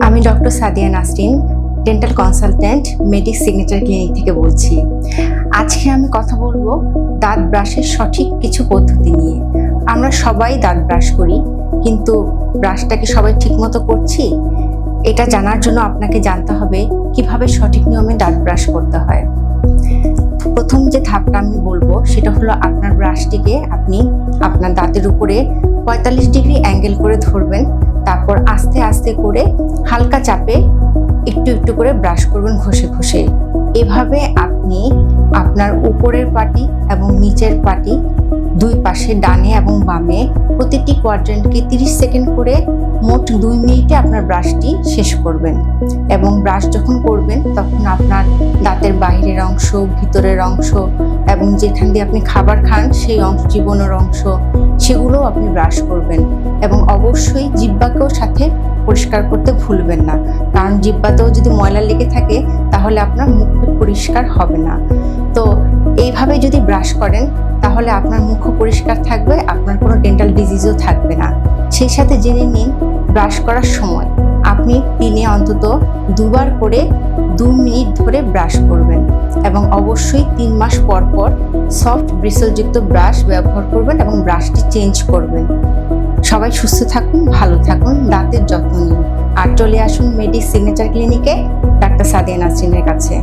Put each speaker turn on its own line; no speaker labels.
আমি doctor Sadia Nasrin dental consultant medic signature clinic থেকে বলছি। আজকে আমি কথা বলব দাঁত ব্রাশের সঠিক কিছু পদ্ধতি নিয়ে। আমরা সবাই দাঁত ব্রাশ করি, কিন্তু ব্রাশটাকে সবাই ঠিকমতো করছি? এটা জানার জন্য আপনাকে জানতে হবে কীভাবে সঠিক নিয়মে দাঁত ব্রাশ করতে হয়। প্রথম যে ধাপটা আমি বলব, সেটা হলো আপনার ব্রাশটিকে আপনি আপনার দাঁতের উপরে পঁয়তাল্লিশ ডিগ্রি অ্যাঙ্গেল করে ধরবেন। আস্তে করে হালকা চাপে একটু একটু করে ব্রাশ করবেন ঘষে ঘষে। এভাবে আপনি আপনার উপরের পাটি এবং নিচের পাটি দুই পাশে ডানে এবং বামে প্রতিটি কোয়াড্রেন্টকে তিরিশ সেকেন্ড করে মোট দুই মিনিটে আপনার ব্রাশটি শেষ করবেন। এবং ব্রাশ যখন করবেন, তখন আপনার দাঁতের বাইরের অংশ, ভিতরের অংশ এবং যেখান দিয়ে আপনি খাবার খান, সেই অংশ, জীবনের অংশ, সেগুলোও আপনি ব্রাশ করবেন। এবং অবশ্যই জিব্বাকেও সাথে পরিষ্কার করতে ভুলবেন না। কারণ জিব্বাতেও যদি ময়লা লেগে থাকে, তাহলে আপনার মুখ পরিষ্কার হবে না। তো এইভাবে যদি ব্রাশ করেন, তাহলে আপনার মুখ পরিষ্কার থাকবে, আপনার কোনো ডেন্টাল ডিজিজও থাকবে না। সেই সাথে জেনে নিন ব্রাশ করার সময় আপনি দিনে অন্তত দুবার করে দু মিনিট ধরে ব্রাশ করবেন এবং অবশ্যই তিন মাস পর পর সফট ব্রিসলযুক্ত ব্রাশ ব্যবহার করবেন এবং ব্রাশটি চেঞ্জ করবেন। সবাই সুস্থ থাকুন, ভালো থাকুন, দাঁতের যত্ন নিন। আর চলে আসুন মেডি সিগনেচার ক্লিনিকে ডাক্তার সাদিয়া নাসরিনের কাছে।